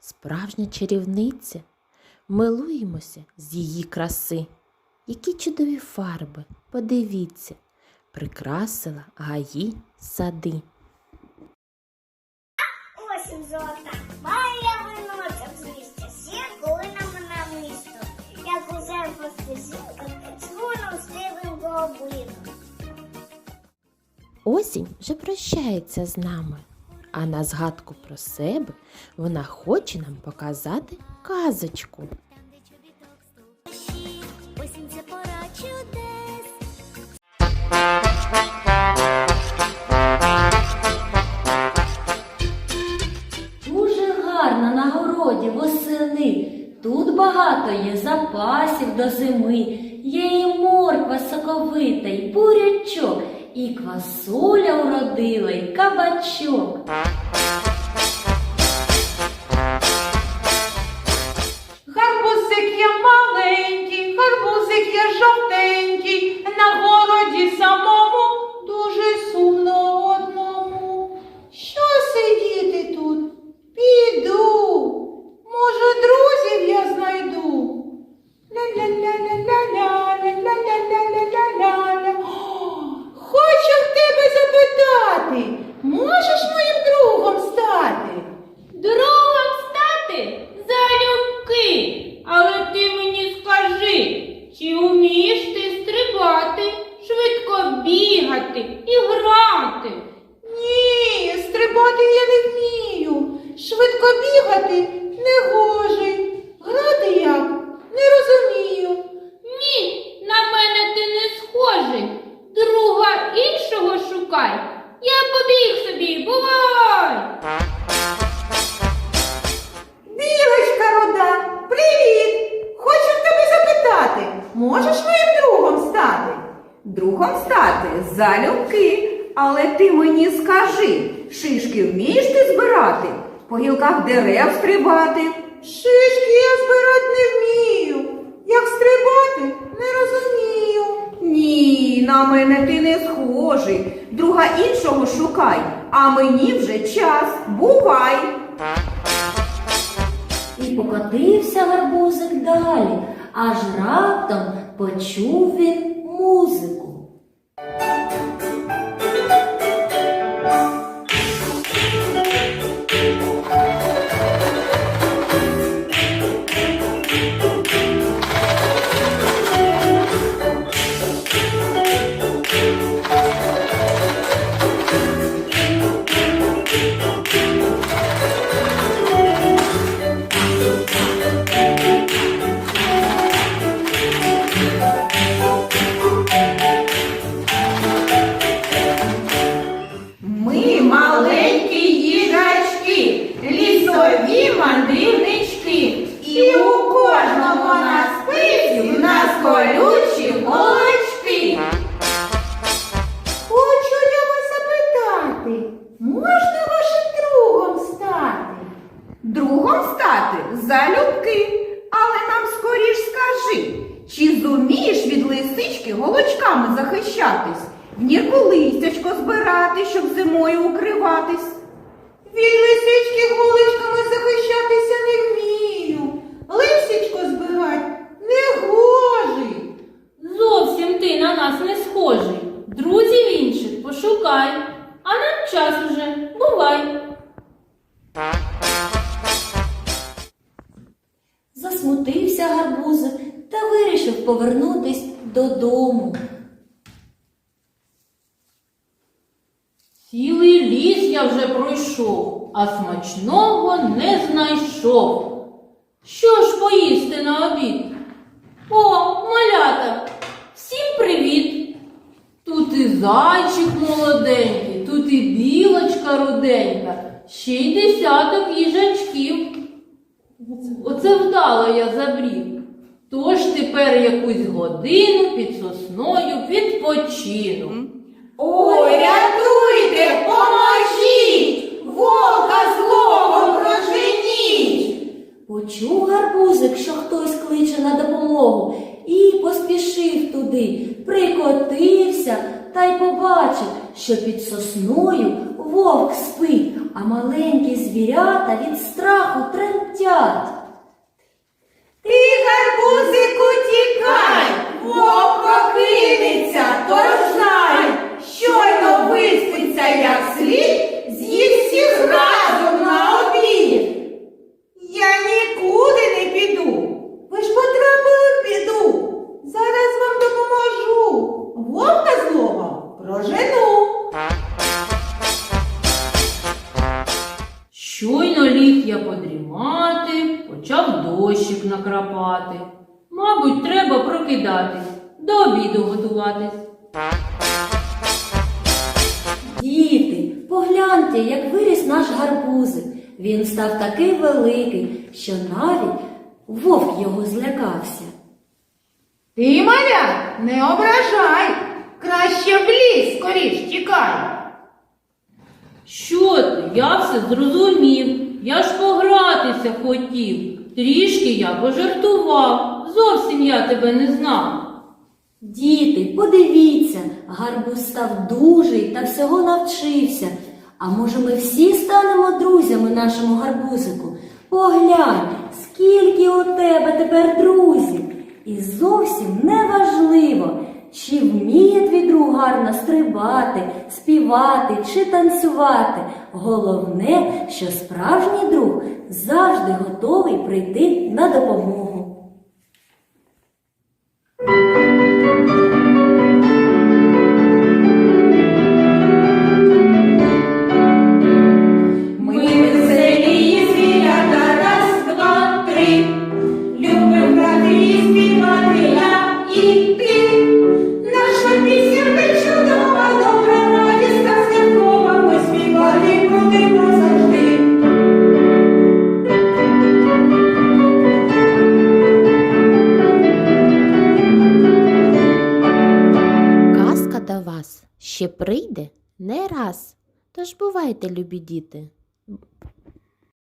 справжня чарівниця. Милуємося з її краси. Які чудові фарби, подивіться, прикрасила гаї сади. Осінь золота, має виносок з місця, сіркули на місто, як у по стежинках, звоном стивим гоблином. Осінь вже прощається з нами, а на згадку про себе вона хоче нам показати казочку. Дуже гарно на городі восени. Тут багато є запасів до зими. Є і морква соковита, і бурячок, і квасоля уродила, і кабачок. Можеш моїм другом стати? Другом стати залюбки. Але ти мені скажи, чи вмієш ти стрибати, швидко бігати і грати? Ні, стрибати я не вмію. Швидко бігати не гоже. Грати як не розумію. Ні, на мене ти не схожий. Друга іншого шукай. Я побіг собі, бувай! Білочка рода, привіт! Хочу тебе запитати, можеш моїм другом стати? Другом стати залюбки, але ти мені скажи, шишки вмієш ти збирати, по гілках дерев стрибати? Шишки я збирати не вмію. Як стрибати, не розумію. Ні, на мене ти не схожий. Друга іншого шукай, а мені вже час. Бувай! І покотився гарбузик далі, аж раптом почув він музику. Голочками захищатись, в нірку листячко збирати, щоб зимою укриватись? Від лисички голичками захищатися не вмію. Лисичко збирать не гожий. Зовсім ти на нас не схожий. Друзів інших пошукай, а нам час уже, бувай. Засмутився гарбузик та вирішив повернутись додому. Цілий ліс вже пройшов, а смачного не знайшов. Що ж поїсти на обід? О, малята, всім привіт! Тут і зайчик молоденький, тут і білочка руденька, ще й десяток їжачків. Оце вдало я забрів. Тож тепер якусь годину під сосною відпочину. Ой, рятуйте, поможіть! Вовка злого проженіть! Почув гарбузик, що хтось кличе на допомогу, і поспішив туди, прикотився та й побачив, що під сосною вовк спить, а маленькі звірята від страху тремтять. Ти, гарбузику, накрапати. Мабуть, треба прокидатись, до обіду готуватись. Діти, погляньте, як виріс наш гарбузик. Він став такий великий, що навіть вовк його злякався. Ти, маля, не ображай. Краще в ліс скоріш тікай. Що ти? Я все зрозумів. Я ж погратися хотів. Трішки я пожартував. Зовсім я тебе не знав. Діти, подивіться, гарбуз став дужий та всього навчився. А може ми всі станемо друзями нашому гарбузику? Поглянь, скільки у тебе тепер друзів. І зовсім не важливо, чи вміє твій друг гарно стрибати, співати чи танцювати. Головне, що справжній друг завжди готовий прийти на допомогу. Прийде не раз. Тож бувайте, любі діти.